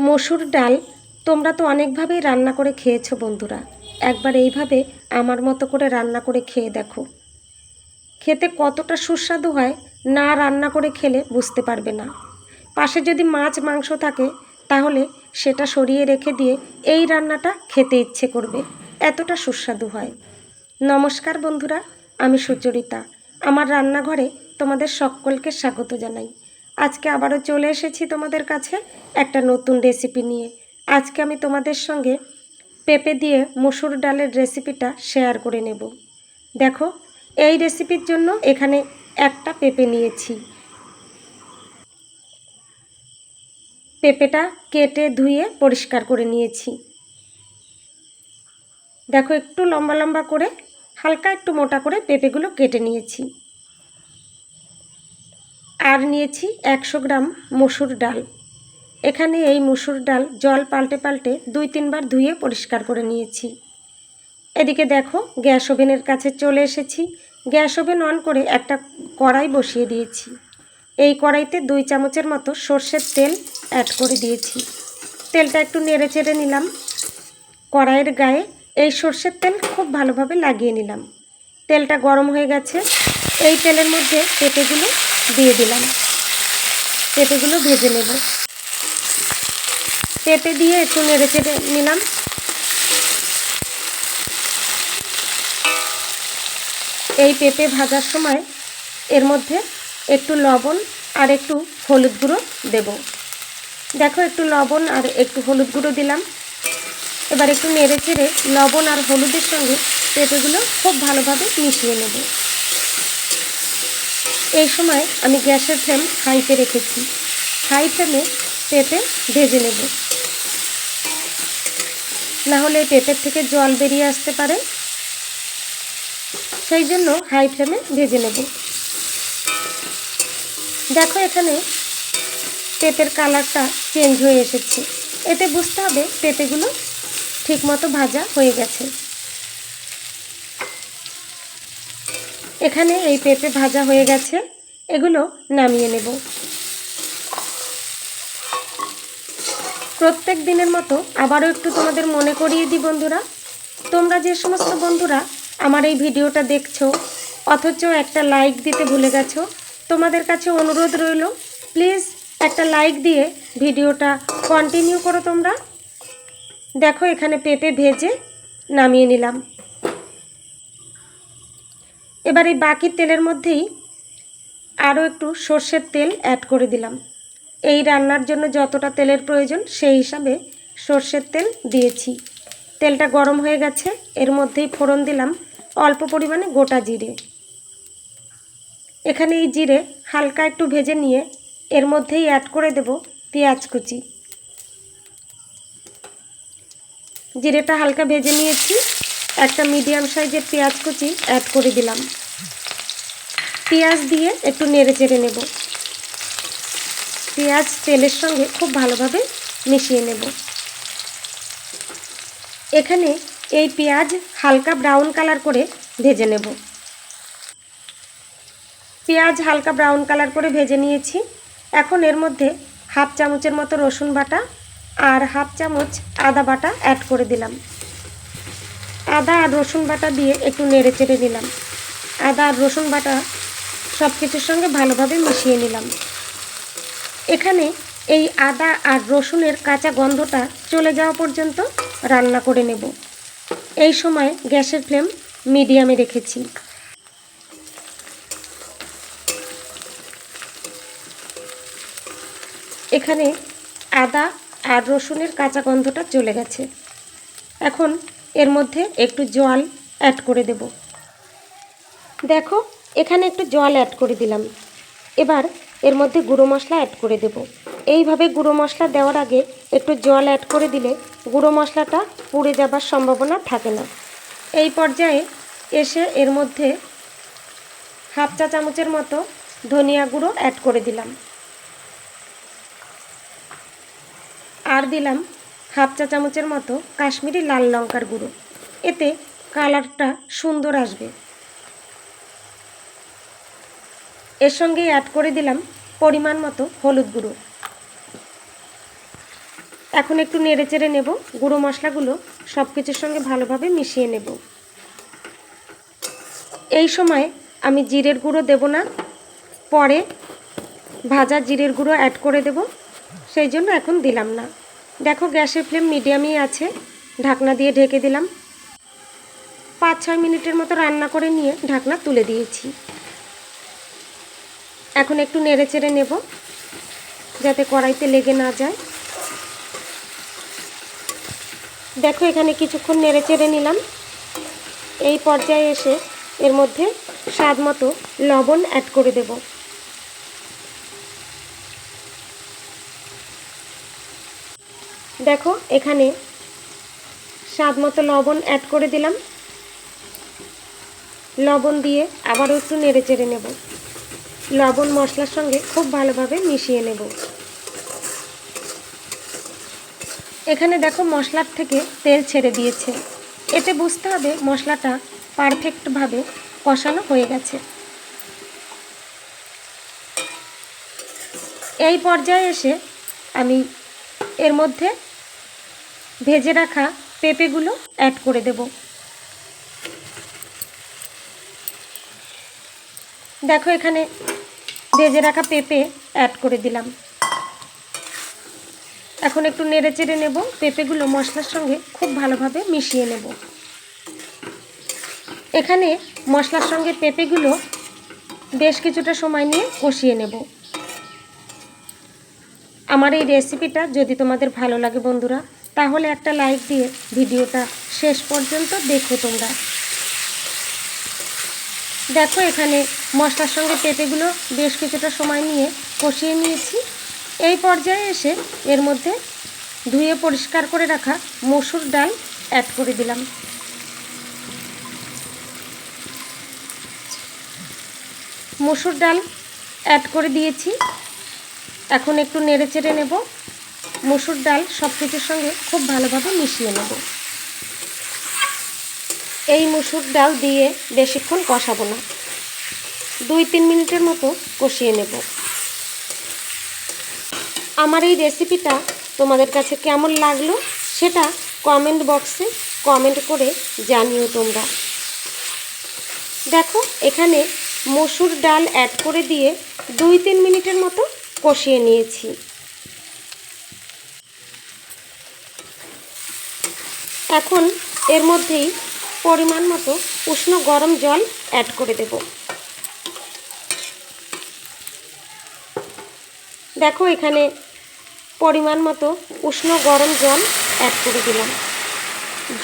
মসুর ডাল তোমরা তো অনেকভাবেই রান্না করে খেয়েছো বন্ধুরা। একবার এইভাবে আমার মতো করে রান্না করে খেয়ে দেখো। খেতে কতটা সুস্বাদু হয় না রান্না করে খেলে বুঝতে পারবে না। পাশে যদি মাছ মাংস থাকে, তাহলে সেটা সরিয়ে রেখে দিয়ে এই রান্নাটা খেতে ইচ্ছে করবে। এতটা সুস্বাদু হয়। নমস্কার বন্ধুরা, আমি সুচরিতা। আমার রান্নাঘরে তোমাদের সকলকে স্বাগত জানাই। আজকে আবারও চলে এসেছি তোমাদের কাছে একটা নতুন রেসিপি নিয়ে। আজকে আমি তোমাদের সঙ্গে পেঁপে দিয়ে মসুর ডালের রেসিপিটা শেয়ার করে নেব। দেখো, এই রেসিপির জন্য এখানে একটা পেঁপে নিয়েছি। পেঁপেটা কেটে ধুয়ে পরিষ্কার করে নিয়েছি। দেখো, একটু লম্বা লম্বা করে, হালকা একটু মোটা করে পেঁপেগুলো কেটে নিয়েছি। আর নিয়েছি একশো গ্রাম মসুর ডাল। এখানে এই মসুর ডাল জল পাল্টে পাল্টে দুই তিনবার ধুয়ে পরিষ্কার করে নিয়েছি। এদিকে দেখো, গ্যাস ওভেনের কাছে চলে এসেছি। গ্যাস ওভেন অন করে একটা কড়াই বসিয়ে দিয়েছি। এই কড়াইতে দুই চামচের মতো সর্ষের তেল অ্যাড করে দিয়েছি। তেলটা একটু নেড়ে চেড়ে নিলাম। কড়াইয়ের গায়ে এই সর্ষের তেল খুব ভালোভাবে লাগিয়ে নিলাম। তেলটা গরম হয়ে গেছে। এই তেলের মধ্যে পেঁপেগুলো দিয়ে দিলাম। পেঁপেগুলো ভেজে নেব। পেঁপে দিয়ে একটু নেড়ে চেড়ে নিলাম। এই পেঁপে ভাজার সময় এর মধ্যে একটু লবণ আর একটু হলুদ গুঁড়ো দেব। দেখো একটু লবণ আর একটু হলুদ গুঁড়ো দিলাম। এবার একটু নেড়ে চেড়ে লবণ আর হলুদের সঙ্গে পেঁপেগুলো খুব ভালোভাবে মিশিয়ে নেব। এই সময় আমি গ্যাসের ফ্লেম হাইতে রেখেছি। হাই ফ্লেমে পেঁপে ভেজে নেব। না হলে পেঁপের থেকে জল বেরিয়ে আসতে পারে। সেই জন্য হাই ফ্লেমে ভেজে নেব। দেখো এখানে পেঁপের কালারটা চেঞ্জ হয়ে এসেছে। এতে বুঝতে হবে পেঁপেগুলো ঠিকমতো ভাজা হয়ে গেছে। এখানে এই পেঁপে ভাজা হয়ে গেছে। এগুলো নামিয়ে নেব। প্রত্যেক দিনের মতো আবারও একটু তোমাদের মনে করিয়ে দিই বন্ধুরা। তোমরা যে সমস্ত বন্ধুরা আমার এই ভিডিওটা দেখছ, অথচ একটা লাইক দিতে ভুলে গেছো, তোমাদের কাছে অনুরোধ রইল প্লিজ একটা লাইক দিয়ে ভিডিওটা কন্টিনিউ করো তোমরা। দেখো এখানে পেঁপে ভেজে নামিয়ে নিলাম। এবার এই বাকি তেলের মধ্যেই আরও একটু সর্ষের তেল অ্যাড করে দিলাম। এই রান্নার জন্য যতটা তেলের প্রয়োজন সেই হিসাবে সর্ষের তেল দিয়েছি। তেলটা গরম হয়ে গেছে, এর মধ্যেই ফোড়ন দিলাম অল্প পরিমাণে গোটা জিরে। এখানে এই জিরে হালকা একটু ভেজে নিয়ে এর মধ্যেই অ্যাড করে দেব পেঁয়াজ কুচি। জিরেটা হালকা ভেজে নিয়েছি একটা মিডিয়াম সাইজের পেঁয়াজ কুচি অ্যাড করে দিলাম। পেঁয়াজ দিয়ে একটু নেড়ে চেড়ে নেব। পেঁয়াজ তেলের সঙ্গে খুব ভালোভাবে মিশিয়ে নেব। এখানে এই পেঁয়াজ হালকা ব্রাউন কালার করে ভেজে নেব। পেঁয়াজ হালকা ব্রাউন কালার করে ভেজে নিয়েছি। এখন এর মধ্যে হাফ চামচের মতো রসুন বাটা আর হাফ চামচ আদা বাটা অ্যাড করে দিলাম। আদা আর রসুন বাটা দিয়ে একটু নেড়ে চেড়ে নিলাম। আদা আর রসুন বাটা সব কিছুর সঙ্গে ভালোভাবে মিশিয়ে নিলাম। এখানে এই আদা আর রসুনের কাঁচা গন্ধটা চলে যাওয়া পর্যন্ত রান্না করে নেব। এই সময় গ্যাসের ফ্লেম মিডিয়ামে রেখেছি। এখানে আদা আর রসুনের কাঁচা গন্ধটা চলে গেছে। এখন এর মধ্যে একটু জল অ্যাড করে দেব। দেখো, এখানে একটু জল অ্যাড করে দিলাম। এবার এর মধ্যে গুঁড়ো মশলা অ্যাড করে দেব। এইভাবে গুঁড়ো মশলা দেওয়ার আগে একটু জল অ্যাড করে দিলে গুঁড়ো মশলাটা পুড়ে যাবার সম্ভাবনা থাকে না। এই পর্যায়ে এসে এর মধ্যে হাফ চা চামচের মতো ধনিয়া গুঁড়ো অ্যাড করে দিলাম। আর দিলাম হাফ চা চামচের মতো কাশ্মীরি লাল লঙ্কার গুঁড়ো। এতে কালারটা সুন্দর আসবে। এর সঙ্গে অ্যাড করে দিলাম পরিমাণ মতো হলুদ গুঁড়ো। এখন একটু নেড়ে চেড়ে নেব। গুঁড়ো মশলাগুলো সব কিছুর সঙ্গে ভালোভাবে মিশিয়ে নেব। এই সময় আমি জিরের গুঁড়ো দেব না। পরে ভাজা জিরের গুঁড়ো অ্যাড করে দেব। সেই জন্য এখন দিলাম না। দেখো, গ্যাসের ফ্লেম মিডিয়ামই আছে। ঢাকনা দিয়ে ঢেকে দিলাম। পাঁচ, ছয় মিনিটের মতো রান্না করে নিয়ে ঢাকনা তুলে দিয়েছি। এখন একটু নেড়ে চেড়ে নেব, যাতে কড়াইতে লেগে না যায়। দেখো, এখানে কিছুক্ষণ নেড়ে চেড়ে নিলাম। এই পর্যায়ে এসে এর মধ্যে স্বাদ মতো লবণ অ্যাড করে দেব। দেখো, এখানে স্বাদ মতো লবণ অ্যাড করে দিলাম। লবণ দিয়ে আবারও একটু নেড়ে চেড়ে নেব। লবণ মশলার সঙ্গে খুব ভালোভাবে মিশিয়ে নেব। এখানে দেখো, মশলার থেকে তেল ছেড়ে দিয়েছে। এতে বুঝতে হবে মশলাটা পারফেক্টভাবে কষানো হয়ে গেছে। এই পর্যায়ে এসে আমি এর মধ্যে ভেজে রাখা পেঁপেগুলো অ্যাড করে দেব। দেখো এখানে ভেজে রাখা পেঁপে অ্যাড করে দিলাম। এখন একটু নেড়ে চেড়ে নেব। পেঁপেগুলো মশলার সঙ্গে খুব ভালোভাবে মিশিয়ে নেব। এখানে মশলার সঙ্গে পেঁপেগুলো বেশ কিছুটা সময় নিয়ে কষিয়ে নেব। আমার এই রেসিপিটা যদি তোমাদের ভালো লাগে বন্ধুরা তাহলে একটা লাইক দিয়ে ভিডিওটা শেষ পর্যন্ত দেখো তোমরা। দেখো এখানে মশলার সঙ্গে পেঁপেগুলো বেশ কিছুটা সময় নিয়ে কষিয়ে নিয়েছি। এই পর্যায়ে এসে এর মধ্যে ধুয়ে পরিষ্কার করে রাখা মসুর ডাল অ্যাড করে দিলাম। মসুর ডাল অ্যাড করে দিয়েছি। এখন একটু নেড়ে চেড়ে নেব। মসুর ডাল সব কিছুর সঙ্গে খুব ভালোভাবে মিশিয়ে নেব। এই মসুর ডাল দিয়ে বেশিক্ষণ কষাবো না। দুই তিন মিনিটের মতো কষিয়ে নেব। আমার এই রেসিপিটা তোমাদের কাছে কেমন লাগল সেটা কমেন্ট বক্সে কমেন্ট করে জানিও তোমরা। দেখো, এখানে মসুর ডাল অ্যাড করে দিয়ে দুই তিন মিনিটের মতো কষিয়ে নিয়েছি। এখন এর মধ্যেই পরিমাণ মতো উষ্ণ গরম জল অ্যাড করে দেব। দেখো এখানে পরিমাণ মতো উষ্ণ গরম জল অ্যাড করে দিলাম।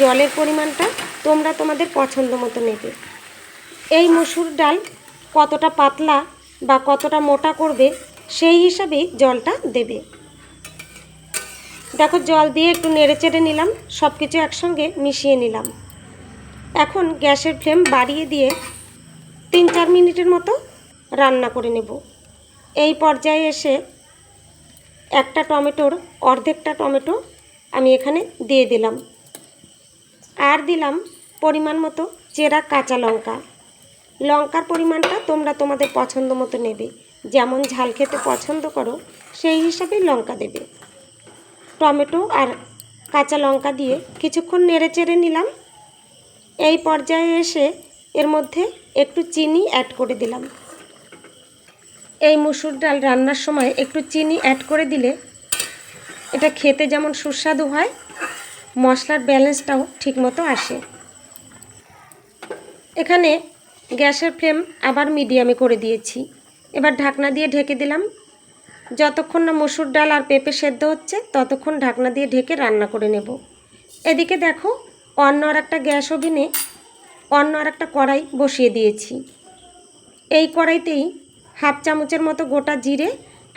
জলের পরিমাণটা তোমরা তোমাদের পছন্দ মতো নেবে। এই মসুর ডাল কতটা পাতলা বা কতটা মোটা করবে সেই হিসাবেই জলটা দেবে। দেখো, জল দিয়ে একটু নেড়ে চেড়ে নিলাম সব কিছু একসঙ্গে মিশিয়ে নিলাম। এখন গ্যাসের ফ্লেম বাড়িয়ে দিয়ে তিন চার মিনিটের মতো রান্না করে নেব। এই পর্যায়ে এসে একটা টমেটোর, অর্ধেকটা টমেটো আমি এখানে দিয়ে দিলাম। আর দিলাম পরিমাণ মতো চেরা কাঁচা লঙ্কা। লঙ্কার পরিমাণটা তোমরা তোমাদের পছন্দ মতো নেবে। যেমন ঝাল খেতে পছন্দ করো, সেই হিসাবে লঙ্কা দেবে। টমেটো আর কাঁচা লঙ্কা দিয়ে কিছুক্ষণ নেড়ে চেড়ে নিলাম। এই পর্যায়ে এসে এর মধ্যে একটু চিনি অ্যাড করে দিলাম। এই মুসুর ডাল রান্নার সময় একটু চিনি অ্যাড করে দিলে এটা খেতে যেমন সুস্বাদু হয়, মশলার ব্যালেন্সটাও ঠিকমতো আসে। এখানে গ্যাসের ফ্লেম আবার মিডিয়ামে করে দিয়েছি। এবার ঢাকনা দিয়ে ঢেকে দিলাম। যতক্ষণ না মসুর ডাল আর পেঁপে সেদ্ধ হচ্ছে, ততক্ষণ ঢাকনা দিয়ে ঢেকে রান্না করে নেব। এদিকে দেখো, অন্য আর একটা গ্যাস ওভেনে অন্য আর একটা কড়াই বসিয়ে দিয়েছি। এই কড়াইতেই হাফ চামচের মতো গোটা জিরে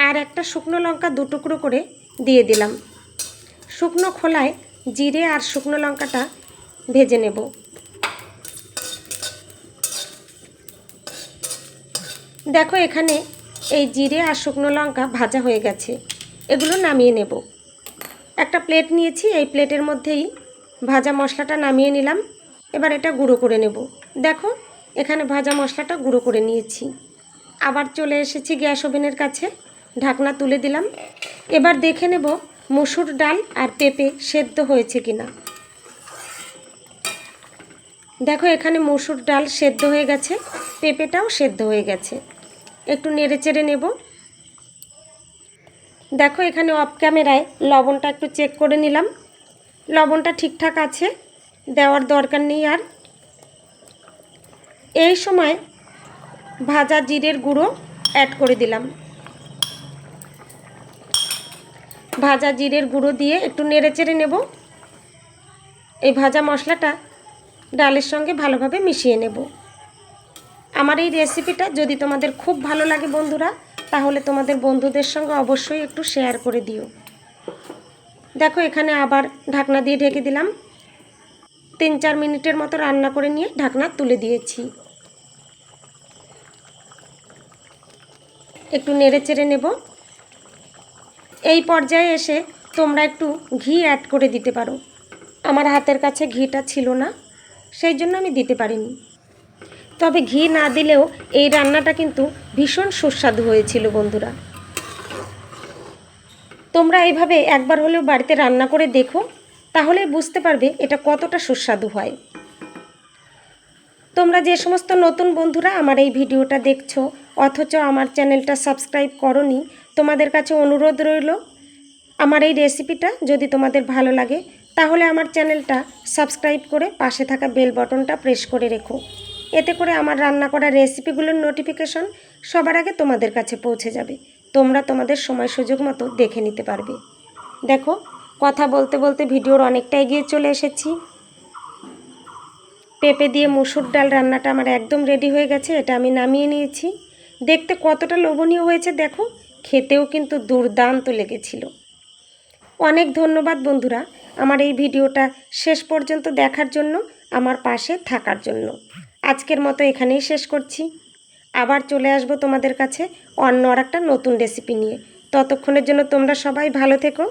আর একটা শুকনো লঙ্কা দু টুকরো করে দিয়ে দিলাম। শুকনো খোলায় জিরে আর শুকনো লঙ্কাটা ভেজে নেব। দেখো এখানে এই জিরে আর শুকনো লঙ্কা ভাজা হয়ে গেছে। এগুলো নামিয়ে নেব। একটা প্লেট নিয়েছি, এই প্লেটের মধ্যেই ভাজা মশলাটা নামিয়ে নিলাম। এবার এটা গুঁড়ো করে নেব। দেখো, এখানে ভাজা মশলাটা গুঁড়ো করে নিয়েছি। আবার চলে এসেছি গ্যাস ওভেনের কাছে, ঢাকনা তুলে দিলাম। এবার দেখে নেব মুসুর ডাল আর পেঁপে সেদ্ধ হয়েছে কিনা। দেখো, এখানে মসুর ডাল সেদ্ধ হয়ে গেছে, পেঁপেটাও সেদ্ধ হয়ে গেছে। একটু নেড়ে চেড়ে নেব। দেখো এখানে অফ ক্যামেরায় লবণটা একটু চেক করে নিলাম। লবণটা ঠিকঠাক আছে, দেওয়ার দরকার নেই আর। এই সময় ভাজা জিরের গুঁড়ো অ্যাড করে দিলাম। ভাজা জিরের গুঁড়ো দিয়ে একটু নেড়ে চেড়ে নেব। এই ভাজা মশলাটা ডালের সঙ্গে ভালোভাবে মিশিয়ে নেব। আমার এই রেসিপিটা যদি তোমাদের খুব ভালো লাগে বন্ধুরা, তাহলে তোমাদের বন্ধুদের সঙ্গে অবশ্যই একটু শেয়ার করে দিও। দেখো, এখানে আবার ঢাকনা দিয়ে ঢেকে দিলাম। তিন চার মিনিটের মতো রান্না করে নিয়ে ঢাকনা তুলে দিয়েছি। একটু নেড়ে চেড়ে নেব। এই পর্যায়ে এসে তোমরা একটু ঘি অ্যাড করে দিতে পারো। আমার হাতের কাছে ঘিটা ছিল না, সেই জন্য আমি দিতে পারিনি। তবে ঘি না দিলেও এই রান্নাটা কিন্তু ভীষণ সুস্বাদু হয়েছিল, বন্ধুরা। তোমরা এইভাবে একবার হলেও বাড়িতে রান্না করে দেখো, তাহলে বুঝতে পারবে এটা কতটা সুস্বাদু হয়। তোমরা যে সমস্ত নতুন বন্ধুরা আমার এই ভিডিওটা দেখছ, অথচ আমার চ্যানেলটা সাবস্ক্রাইব করনি, তোমাদের কাছে অনুরোধ রইল, আমার এই রেসিপিটা যদি তোমাদের ভালো লাগে, তাহলে আমার চ্যানেলটা সাবস্ক্রাইব করে পাশে থাকা বেল বটনটা প্রেস করে রেখো। এতে করে আমার রান্না করা রেসিপিগুলোর নোটিফিকেশন সবার আগে তোমাদের কাছে পৌঁছে যাবে। তোমরা তোমাদের সময় সুযোগ মতো দেখে নিতে পারবে। দেখো, কথা বলতে বলতে ভিডিওর অনেকটা এগিয়ে চলে এসেছি। পেঁপে দিয়ে মুসুর ডাল রান্নাটা আমার একদম রেডি হয়ে গেছে, এটা আমি নামিয়ে নিয়েছি। দেখতে কতটা লোভনীয় হয়েছে, দেখো, খেতেও কিন্তু দুর্দান্ত লেগেছিল। অনেক ধন্যবাদ বন্ধুরা, আমার এই ভিডিওটা শেষ পর্যন্ত দেখার জন্য, আমার পাশে থাকার জন্য। আজকের মতো এখানেই শেষ করছি। আবার চলে আসব তোমাদের কাছে অন্য আর একটা নতুন রেসিপি নিয়ে। ততক্ষণের জন্য তোমরা সবাই ভালো থেকো।